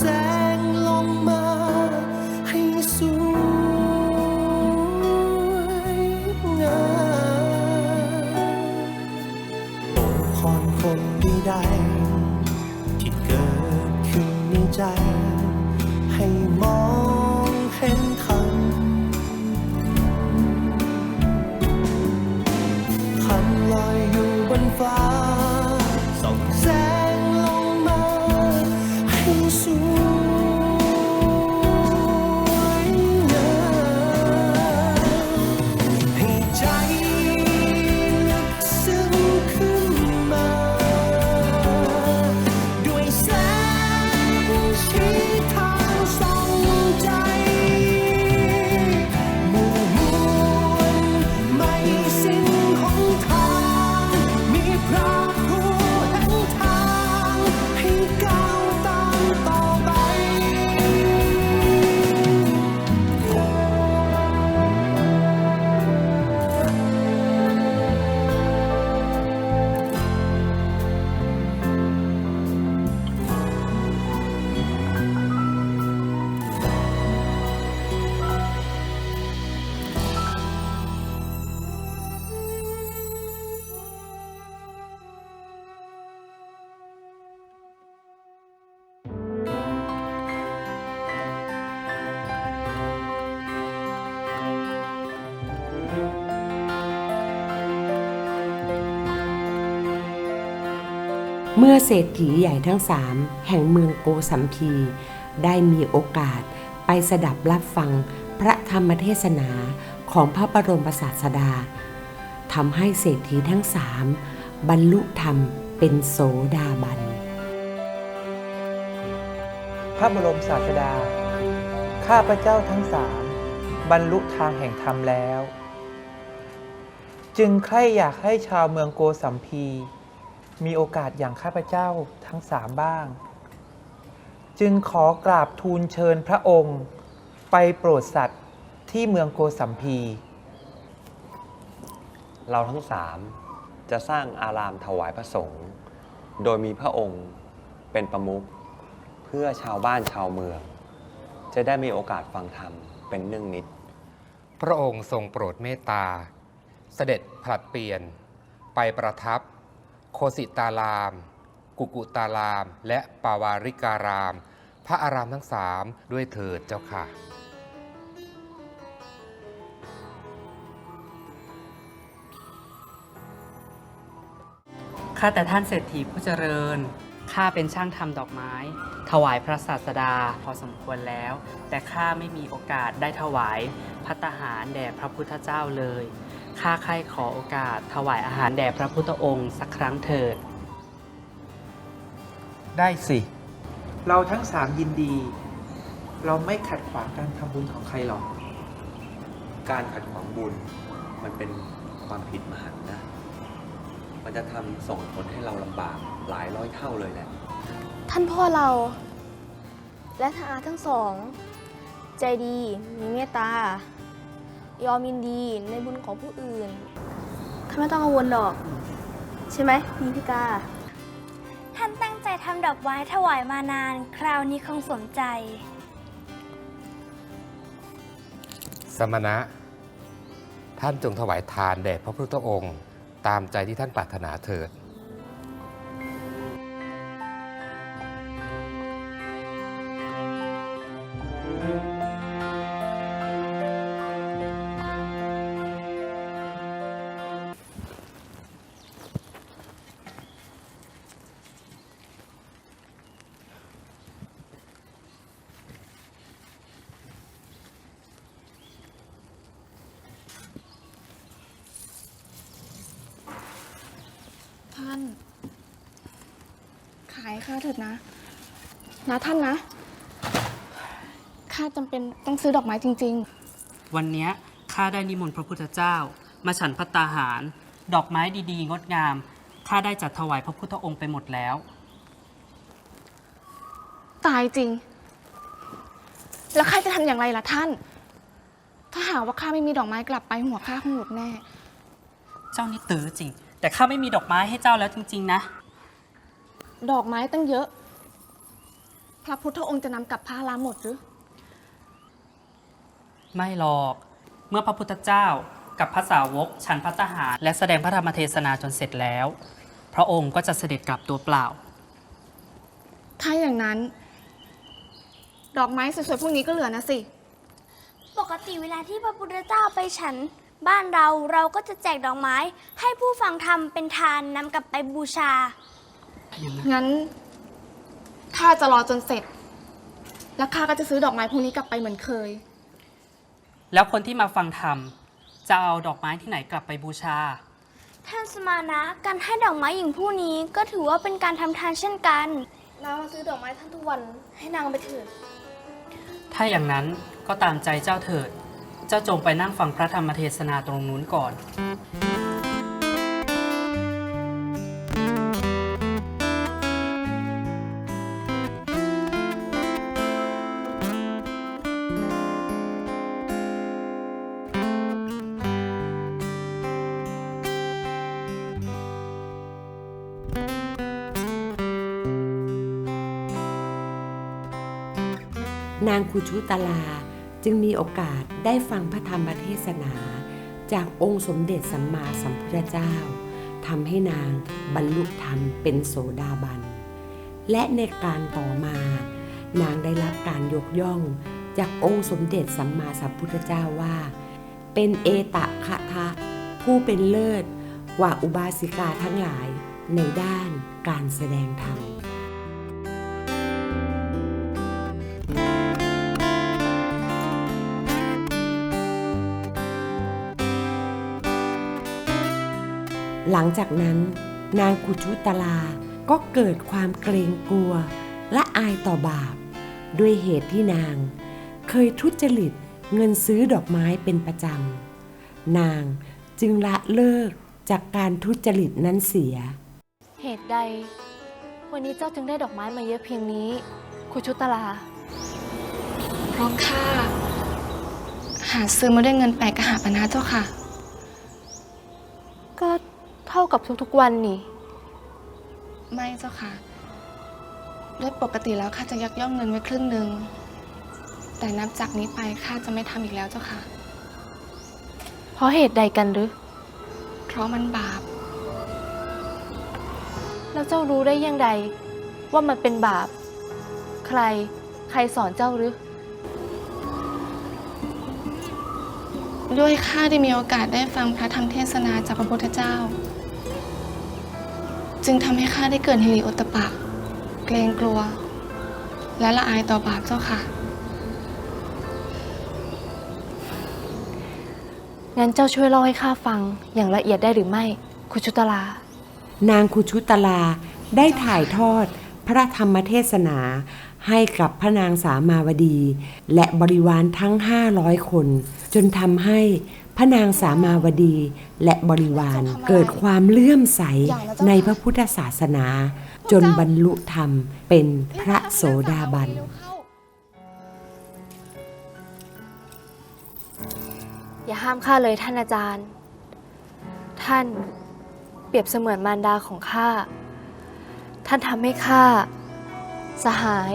ส่ เมื่อเศรษฐีใหญ่ทั้งสามแห่งเมืองโกสัมพี ได้มีโอกาสไปสดับรับฟังพระธรรมเทศนาของพระบรมศาสดาทำให้เศรษฐีทั้งสามบรรลุธรรมเป็นโสดาบัน พระบรมศาสดา ข้าพระเจ้าทั้งสามบรรลุทางแห่งธรรมแล้ว จึงใคร่อยากให้ชาวเมืองโกสัมพี มีโอกาสอย่างข้าพเจ้าทั้งสามบ้าง จึงขอกราบทูลเชิญพระองค์ ไปโปรดสัตว์ที่เมืองโกสัมพี เราทั้งสามจะสร้างอารามถวายพระสงฆ์โดยมีพระองค์เป็นประมุขเพื่อชาวบ้านชาวเมือง จะได้มีโอกาสฟังธรรมเป็นเนื่องนิด พระองค์ทรงโปรดเมตตา เสด็จผลัดเปลี่ยนไปประทับ โคสิตาราม กุกุตาราม และปาวาริการาม พระอารามทั้งสามด้วยเถิดเจ้าค่ะ ข้าแต่ท่านเศรษฐีผู้เจริญ ข้าเป็นช่างทำดอกไม้ ถวายพระศาสดาพอสมควรแล้ว แต่ข้าไม่มีโอกาสได้ถวายพัตตาหารแด่พระพุทธเจ้าเลย ข้าใครขอโอกาส ถวายอาหารแด่พระพุทธองค์สักครั้งเถิด ได้สิ เราทั้งสามยินดี เราไม่ขัดขวางการทำบุญของใครหรอก การขัดขวางบุญมันเป็นความผิดมหันต์นะ มันจะทำส่งผลให้เราลำบากหลายร้อยเท่าเลยแหละ ท่านพ่อเรา และท่านอาทั้งสอง ใจดีมีเมตตา ยอมยินดีในบุญของผู้อื่นท่านไม่ต้องกังวลดอก ใช่ไหมมีพิกา ท่านตั้งใจทำดอกไม้ถวายมานาน คราวนี้คงสมใจ สมณะ ท่านจงถวายทานแด่พระพุทธองค์ ตามใจที่ท่านปรารถนาเถิด ท่าน ขายข้าเถิดนะ นะท่านนะ ข้าจำเป็นต้องซื้อดอกไม้จริง วันเนี้ยข้าได้นิมนต์พระพุทธเจ้า มาฉันพัตตาหาร ดอกไม้ดีๆ งดงามข้าได้จัดถวายพระพุทธองค์ไปหมดแล้ว ๆ ตายจริง แล้วข้าจะทำอย่างไรล่ะท่าน ถ้าหากว่าข้าไม่มีดอกไม้กลับไปหัวข้าคงหมดแน่ เจ้านี่ตื้อจริง แต่ข้าไม่มีดอกไม้ให้เจ้าแล้วจริง ๆ นะ ดอกไม้ตั้งเยอะ พระพุทธองค์จะนำกลับพระลาหมดหรือ ไม่หรอก เมื่อพระพุทธเจ้ากับพระสาวกฉันพัตตาหาร และแสดงพระธรรมเทศนาจนเสร็จแล้ว พระองค์ก็จะเสด็จกลับตัวเปล่า ถ้าอย่างนั้น ดอกไม้สวยๆพวกนี้ก็เหลือนะสิ ปกติเวลาที่พระพุทธเจ้าไปฉัน บ้านเราเราก็จะแจกดอกไม้ ให้ผู้ฟังธรรมเป็นทานนำกลับไปบูชา งั้นข้าจะรอจนเสร็จ แล้วข้าก็จะซื้อดอกไม้พวกนี้กลับไปเหมือนเคย แล้วคนที่มาฟังธรรมจะเอาดอกไม้ที่ไหนกลับไปบูชา ท่านสมานะการให้ดอกไม้หญิงผู้นี้ก็ถือว่าเป็นการทำทานเช่นกัน นางมาซื้อดอกไม้ท่านทุกวันให้นางไปเถิด ถ้าอย่างนั้นก็ตามใจเจ้าเถิด เจ้าจงไปนั่งฟังพระธรรมเทศนาตรงนู้นก่อน นางคุชุตลา จึงมีโอกาสได้ฟังพระธรรมเทศนา จากองค์สมเด็จสัมมาสัมพุทธเจ้าทำให้นางบรรลุธรรมเป็นโสดาบัน และในการต่อมา นางได้รับการยกย่องจากองค์สมเด็จสัมมาสัมพุทธเจ้าว่า เป็นเอตะคะทะ ผู้เป็นเลิศกว่าอุบาสิกาทั้งหลายในด้านการแสดงธรรม หลังจากนั้น นางกุชุตลาก็เกิดความเกรงกลัวและอายต่อบาป ด้วยเหตุที่นาง เคยทุจริตเงินซื้อดอกไม้เป็นประจำ นางจึงละเลิกจากการทุจริตนั้นเสีย เหตุใด วันนี้เจ้าจึงได้ดอกไม้มาเยอะเพียงนี้คุชุตลา เพราะข้าหาซื้อมาด้วยเงินแปดกหาปณะเจ้าค่ะ ก็ เท่ากับทุกๆวันนี่ ไม่เจ้าค่ะ โดยปกติแล้วข้าจะยักย่อกเงินไว้ครึ่งหนึ่ง แต่นับจากนี้ไปข้าจะไม่ทำอีกแล้วเจ้าค่ะ เพราะเหตุใดกันหรือ เพราะมันบาป แล้วเจ้ารู้ได้ยังไงว่ามันเป็นบาป ใครใครสอนเจ้าหรือ ด้วยข้าได้มีโอกาสได้ฟังพระธรรมเทศนาจากพระพุทธเจ้า จึงทำให้ข้าได้เกิดฮิริโอตตปะ เกรงกลัว และละอายต่อบาปเจ้าค่ะ งั้นเจ้าช่วยเล่าให้ข้าฟังอย่างละเอียดได้หรือไม่ คุชุตลา นางคุชุตลาได้ถ่ายทอดพระธรรมเทศนาให้กับพระนางสามาวดี และบริวารทั้ง 500 คน จนทำให้ พระนางสามาวดีและบริวารเกิดความเลื่อมใสในพระพุทธศาสนา จนบรรลุธรรมเป็นพระโสดาบันอย่าห้ามข้าเลยท่านอาจารย์ ท่านเปรียบเสมือนมารดาของข้า ท่านทำให้ข้าสหาย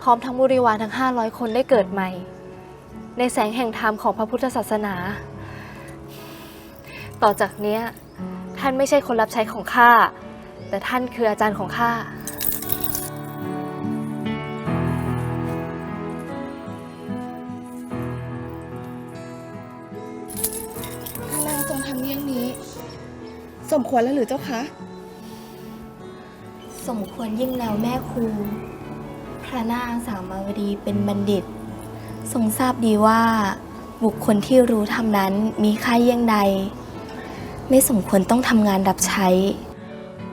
พร้อมทั้งบริวารทั้ง 500 คนได้เกิดใหม่ ในแสงแห่งธรรมของพระพุทธศาสนา ต่อจากเนี้ยท่านไม่ใช่คนรับใช้ของข้า แต่ท่านคืออาจารย์ของข้าถ้านางทรงทำเยี่ยงนี้ สมควรแล้วหรือเจ้าคะ สมควรยิ่งแล้วแม่ครู พระนางสามาวดีเป็นบัณฑิต ทรงทราบดีว่า บุคคลที่รู้ธรรมนั้นมีค่าเยี่ยงใด ไม่สมควรต้องทำงานรับใช้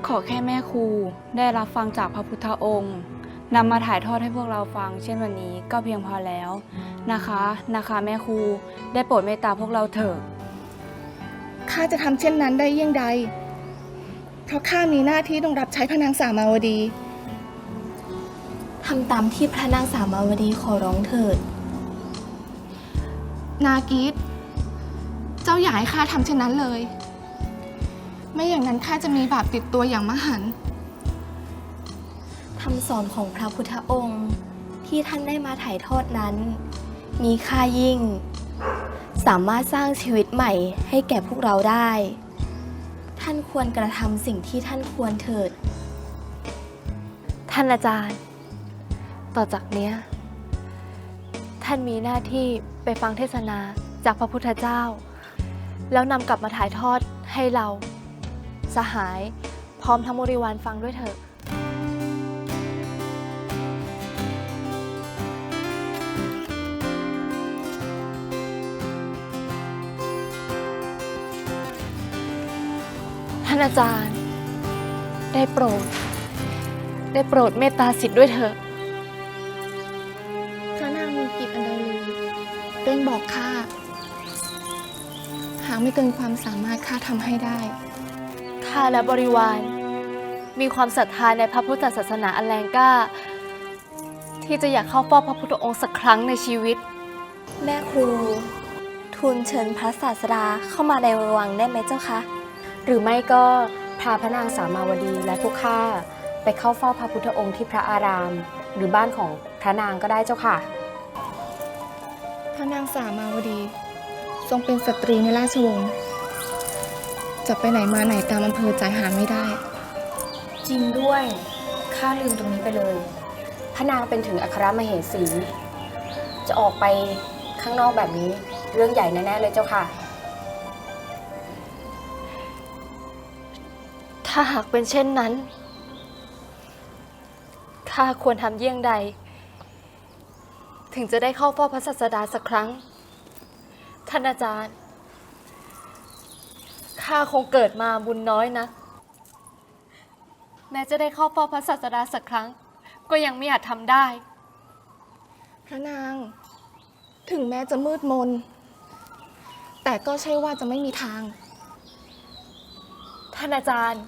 ขอแค่แม่ครูได้รับฟังจากพระพุทธองค์นำมาถ่ายทอดให้พวกเราฟัง เช่นวันนี้ก็เพียงพอแล้วนะคะนะคะแม่ครูได้โปรดเมตตาพวกเราเถิดข้าจะทำเช่นนั้นได้เยี่ยงใด เพราะข้ามีหน้าที่ต้องรับใช้พระนางสามาวดีทำตามที่พระนางสามาวดีขอร้องเถิด นากีดเจ้าอย่าให้ข้าทำเช่นนั้นเลย ไม่อย่างนั้นข้าจะมีบาปติดตัวอย่างมหันต์คำสอนของพระพุทธองค์ที่ท่านได้มาถ่ายทอดนั้น มีค่ายิ่ง สามารถสร้างชีวิตใหม่ให้แก่พวกเราได้ ท่านควรกระทำสิ่งที่ท่านควรเถิด ท่านอาจารย์ ต่อจากเนี้ย ท่านมีหน้าที่ไปฟังเทศนาจากพระพุทธเจ้า แล้วนำกลับมาถ่ายทอดให้เรา สหายพร้อมทั้งบริวารฟังด้วยเถอะท่านอาจารย์ ได้โปรด ได้โปรดเมตตาสิทธิ์ด้วยเถอะพระ เร่งบอกข้าหากไม่เกินความสามารถข้าทำให้ได้ ข้าและบริวาร มีความศรัทธาในพระพุทธศาสนาอันแรงกล้า ที่จะอยากเข้าเฝ้าพระพุทธองค์สักครั้งในชีวิต แม่ครู ทูลเชิญพระศาสดาเข้ามาในวังได้ไหมเจ้าคะหรือไม่ก็พาพระนางสามาวดีและพวกข้าไปเข้าเฝ้าพระพุทธองค์ที่พระอาราม หรือบ้านของพระนางก็ได้เจ้าค่ะพ ระนางสามาวดี ทรงเป็นสตรีในราชวงศ์จะไปไหนมาไหนตามอำเภอใจหาไม่ได้ จริงด้วยข้าลืมตรงนี้ไปเลย พระนางเป็นถึงอัครมเหสี จะออกไปข้างนอกแบบนี้ เรื่องใหญ่แน่ๆเลยเจ้าค่ะ ถ้าหากเป็นเช่นนั้นข้าควรทำเยี่ยงใด ถึงจะได้เข้าเฝ้าพระศาสดาสักครั้ง ท่านอาจารย์ ข้าคงเกิดมาบุญน้อยนะ แม้จะได้เข้าเฝ้าพระศาสดาสักครั้ง ก็ยังไม่อาจทำได้ พระนาง ถึงแม้จะมืดมน แต่ก็ใช่ว่าจะไม่มีทาง ท่านอาจารย์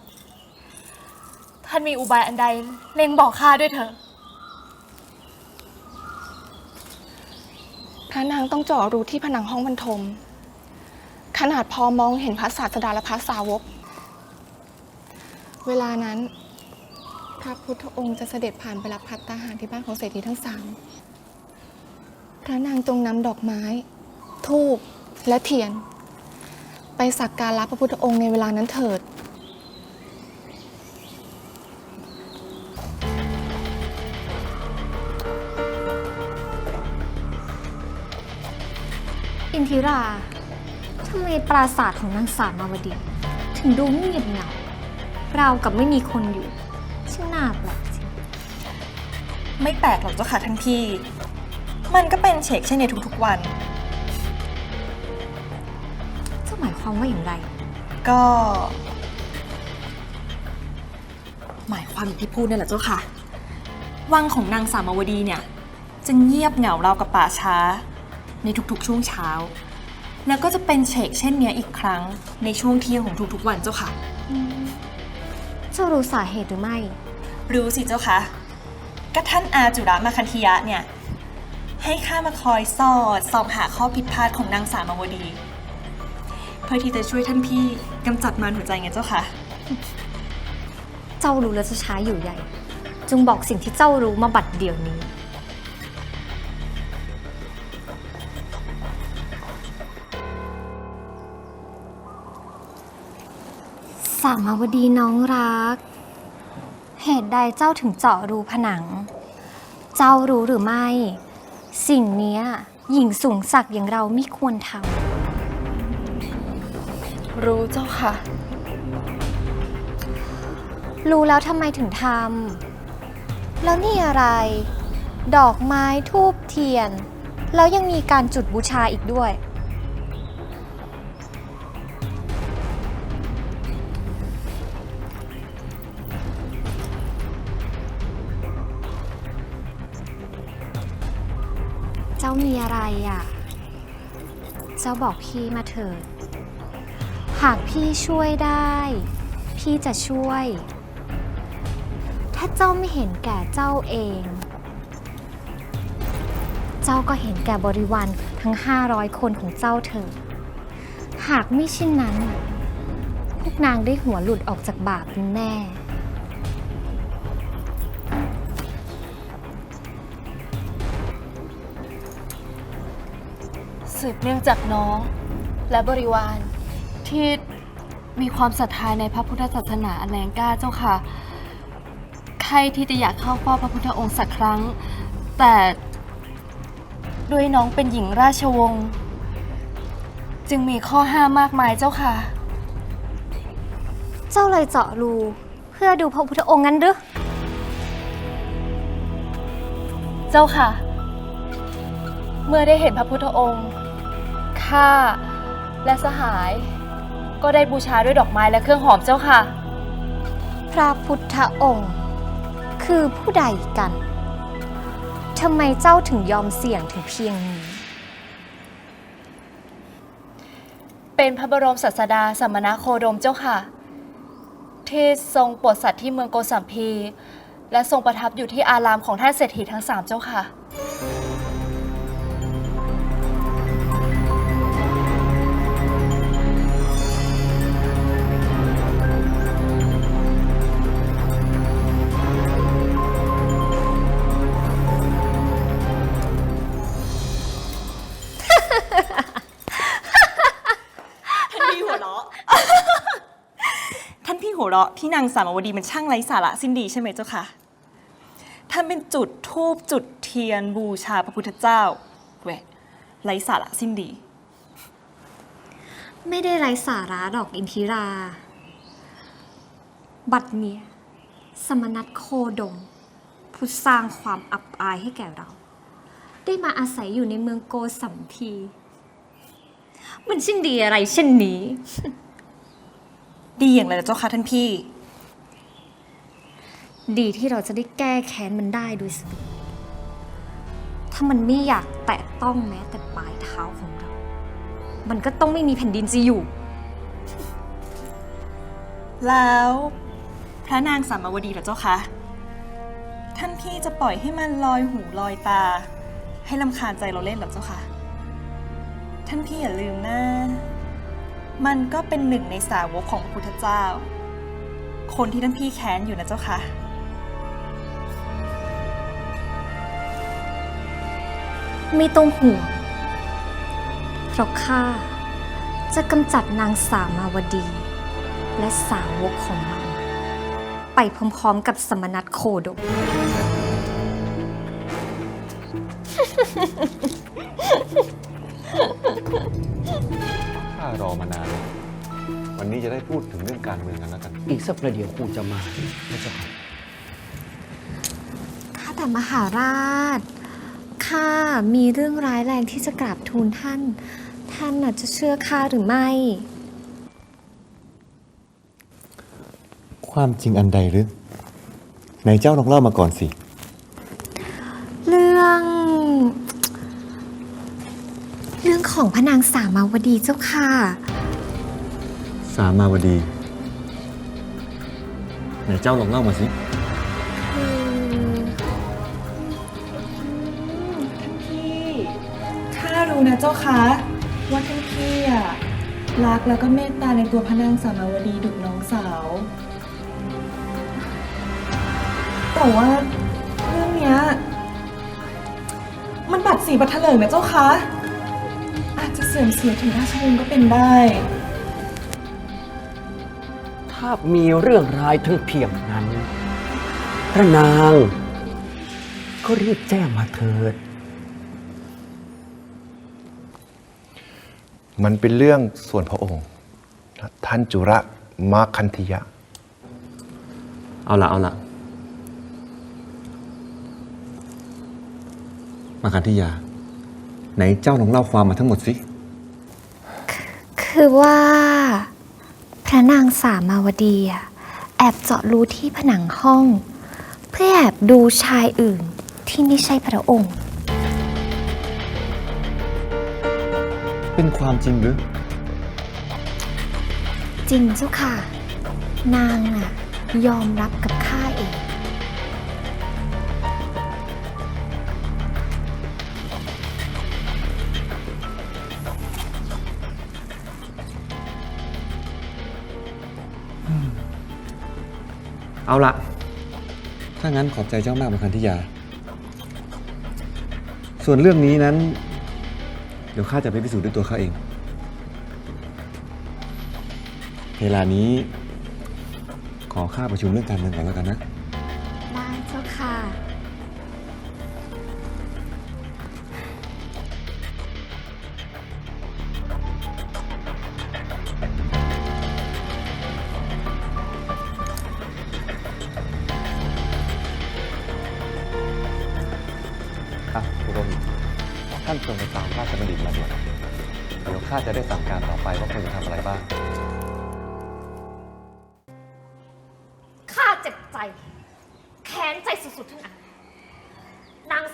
ท่านมีอุบายอันใดเล็งบอกข้าด้วยเถอะ พระนางต้องเจาะรูที่ผนังห้องบรรทม ขนาดพอมองเห็นพระศาสดาและพระสาวก เวลานั้น พระพุทธองค์จะเสด็จผ่านไปรับพัตตาหารที่บ้านของเศรษฐีทั้งสามพระนางจงนำดอกไม้ธูปและเทียน ไปสักการะพระพุทธองค์ในเวลานั้นเถิด อินทิรา ทำไมปราสาทของนางสามาวดี ถึงดูเงียบเหงาราวกับไม่มีคนอยู่ช่างน่าแปลกจริงไม่แปลกหรอกเจ้าค่ะท่านพี่ มันก็เป็นเชกเช่นในทุกๆวัน เจ้าหมายความว่าอย่างไร ก็ หมายความอย่างที่พูดนี่แหละเจ้าค่ะ วังของนางสามาวดีเนี่ย จะเงียบเหงาราวกับป่าช้า ในทุกๆ ช่วงเช้า แล้วก็จะเป็นเชกเช่นเนี้ยอีกครั้งในช่วงเที่ยงของทุกๆ วันเจ้าค่ะ เจ้ารู้สาเหตุหรือไม่ รู้สิเจ้าคะก็ท่านอาจุระมาคันธิยะเนี่ย ให้ข้ามาคอยสอดส่องหาข้อผิดพลาดของนางสามาวดี เพื่อที่จะช่วยท่านพี่กำจัดมารหัวใจไงเจ้าค่ะ เจ้ารู้แล้วจะช้าอยู่ใหญ่ จงบอกสิ่งที่เจ้ารู้มาบัดเดี๋ยวนี้ สามาวดีน้องรัก เหตุใดเจ้าถึงเจาะรูผนัง เจ้ารู้หรือไม่ สิ่งเนี้ยหญิงสูงศักดิ์อย่างเราไม่ควรทำรู้เจ้าค่ะรู้แล้วทำไมถึงทำแล้วนี่อะไร ดอกไม้ทูบเทียน แล้วยังมีการจุดบูชาอีกด้วย มีอะไรอะ เจ้าบอกพี่มาเถิด หากพี่ช่วยได้ พี่จะช่วย ถ้าเจ้าไม่เห็นแก่เจ้าเอง เจ้าก็เห็นแก่บริวารทั้ง 500 คนของเจ้าเถิด หากไม่เช่นนั้น พวกนางได้หัวหลุดออกจากบาปแน่ สืบเนื่องจากน้อง และบริวารที่มีความศรัทธาในพระพุทธศาสนาอันแรงกล้าเจ้าค่ะใครที่จะอยากเข้าเฝ้าพระพุทธองค์สักครั้ง แต่ด้วยน้องเป็นหญิงราชวงศ์จึงมีข้อห้ามมากมายเจ้าค่ะ เจ้าเลยเจาะรูเพื่อดูพระพุทธองค์งั้นหรือเจ้าค่ะ เมื่อได้เห็นพระพุทธองค์ ข้าและสหาย ก็ได้บูชาด้วยดอกไม้และเครื่องหอมเจ้าค่ะ พระพุทธองค์ คือผู้ใดกันทำไมเจ้าถึงยอมเสี่ยงถึงเพียงนี้ เป็นพระบรมศาสดาสัมมนาโคดมเจ้าค่ะ ที่ทรงโปรดสัตว์ที่เมืองโกสัมพี และทรงประทับอยู่ที่อารามของท่านเศรษฐีทั้งสามเจ้าค่ะ ที่นางสามาวดีมันช่างไร้สาระสิ้นดีใช่ไหมเจ้าค่ะท่านเป็นจุดทูบจุดเทียนบูชาพระพุทธเจ้าแหวะไร้สาระสิ้นดี ไม่ได้ไร้สาระดอกอินทิรา บัดเนี้ยสมนัตโคดม ผู้สร้างความอับอายให้แก่เรา ได้มาอาศัยอยู่ในเมืองโกสัมพี มันช่างดีอะไรเช่นนี้ ดีอย่างไรนะเจ้าค่ะท่านพี่ ดีที่เราจะได้แก้แค้นมันได้โดยสะดถ้ามันไม่อยากแตะต้องแม้แต่ปลายเท้าของเรา มันก็ต้องไม่มีแผ่นดินจะอยู่ แล้วพระนางสามาวดีเหรอเจ้าคะ ท่านพี่จะปล่อยให้มันลอยหูลอยตา ให้ลำคาญใจเราเล่นเหรอเจ้าคะ ท่านพี่อย่าลืมนะ มันก็เป็นหนึ่งในสาวกของพระพุทธเจ้า คนที่ท่านพี่แค้นอยู่นะเจ้าค่ะ ไม่ต้องห่วง เพราะข้าจะกำจัดนางสามาวดี และสาวกของมัน ไปพร้อมๆกับสมนัตโคดม ข้ารอมานานแล้ววันนี้จะได้พูดถึงเรื่องการเมืองกันแล้วกัน อีกสักประเดี๋ยวครูจะมาพระเจ้าค่ะ ข้าแต่มหาราช ข้ามีเรื่องร้ายแรงที่จะกราบทูลท่าน ท่านน่ะจะเชื่อข้าหรือไม่ ความจริงอันใดหรือไหนเจ้าลองเล่ามาก่อนสิ เรื่อง เรื่องของพระนางสามาวดีเจ้าค่ะ สามาวดี ไหนเจ้าลองเล่ามาสิ นะเจ้าคะว่าท่านพี่อะรักแล้วก็เมตตาในตัวพระนางสามาวดีดุจน้องสาว แต่ว่าเรื่องเนี้ยมันบัดสีบัดเถลิงนะเจ้าคะอาจจะเสื่อมเสียถึงราชวงศ์ก็เป็นได้ ถ้ามีเรื่องร้ายทั้งเพียงนั้น พระนางก็รีบแจ้งมาเถิด มันเป็นเรื่องส่วนพระองค์ ท่านจุระมาคันธิยะ เอาละเอาละมาคันธิยา ไหนเจ้าลองเล่าความมาทั้งหมดสิ คือว่า พระนางสามาวดีอะแอบเจาะรูที่ผนังห้อง เพื่อแอบดูชายอื่นที่ไม่ใช่พระองค์ เป็นความจริงหรือ จริงเจ้าค่ะ นางน่ะ ยอมรับกับข้าเอง เอาละถ้างั้นขอบใจเจ้ามากมาคันธิยา ส่วนเรื่องนี้นั้น เดี๋ยวข้าจะไปพิสูจน์ด้วยตัวข้าเอง เวลานี้ ขอข้าประชุมเรื่องการเมืองก่อนแล้วกันนะ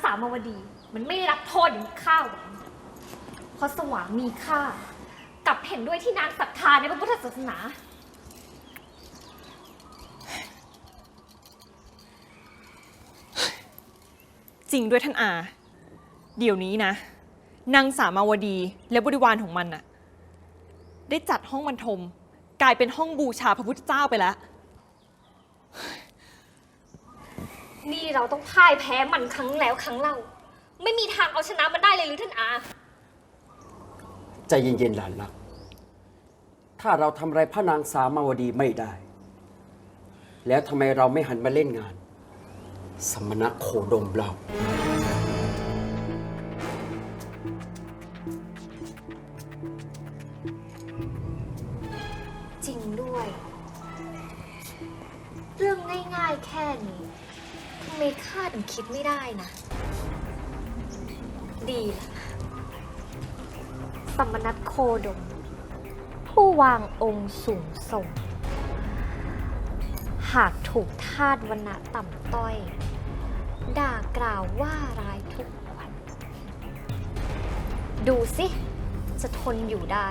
างสามาวดี มันไม่ได้รับโทษอย่างที่ข้าหวังเพราะสวามีค่ากลับเห็นด้วยที่นางศรัทธาในพระพุทธศาสนา จริงด้วยท่านอา เดี๋ยวนี้นะ นางสามาวดีและบริวารของมันน่ะ ได้จัดห้องบรรทม กลายเป็นห้องบูชาพระพุทธเจ้าไปแล้ว นี่เราต้องพ่ายแพ้มันครั้งแล้วครั้งเล่า ไม่มีทางเอาชนะมันได้เลยหรือท่านอา ใจเย็นๆหลานรัก ถ้าเราทำอะไรพระนางสามาวดีไม่ได้ แล้วทำไมเราไม่หันมาเล่นงาน สมณะโคดมเรา จริงด้วย เรื่องง่ายๆแค่นี้ทำ ไมข้าถึงคิดไม่ได้นะ ดีละสมณัตโคดม ผู้วางองค์สูงส่ง หากถูกทาสวรรณะต่ำต้อย ด่ากล่าวว่าร้ายทุกวัน ดูสิ จะทนอยู่ได้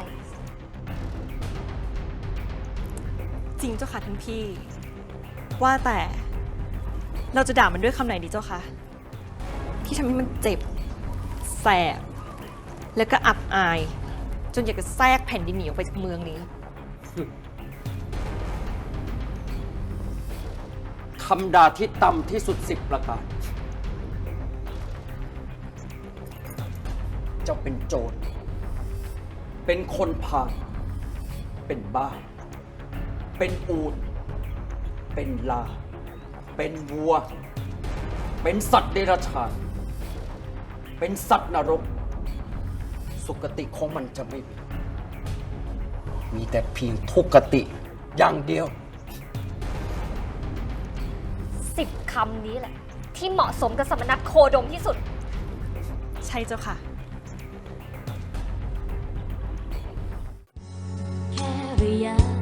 จริงเจ้าค่ะท่านพี่ ว่าแต่ เราจะด่ามันด้วยคำไหนดีเจ้าคะ ที่ทำให้มันเจ็บ แสบ แล้วก็อับอาย จนอยากจะแทรกแผ่นดินหนีออกไปจากเมืองนี้ คำด่าที่ต่ำที่สุดสิบประการเจ้าเป็นโจร เป็นคนพาลเป็นบ้า เป็นอูด เป็นลา เป็นวัว เป็นสัตว์เดรัจฉาน เป็นสัตว์นรก สุกติของมันจะไม่มี มีแต่เพียงทุกขติอย่างเดียว สิบคำนี้แหละ ที่เหมาะสมกับสมณัตโคดมที่สุด ใช่เจ้าค่ะ แค่ระยะทาง